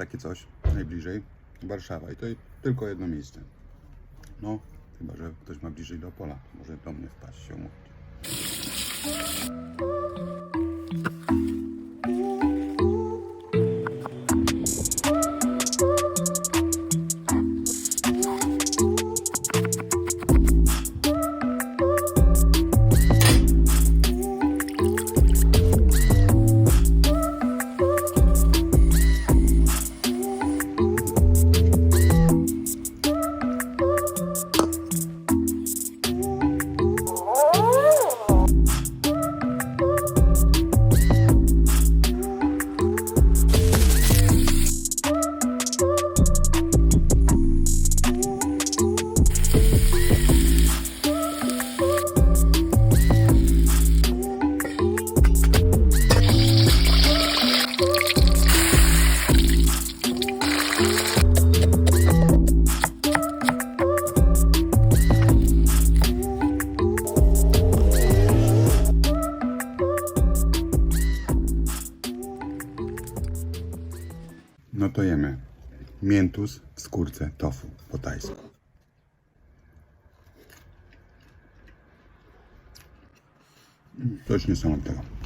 takie coś najbliżej. Warszawa i to tylko jedno miejsce. No, chyba, że ktoś ma bliżej do Opola. Może do mnie wpaść się umówić. No to jemy. Miętus w skórce tofu po tajsku. Coś niesamowitego.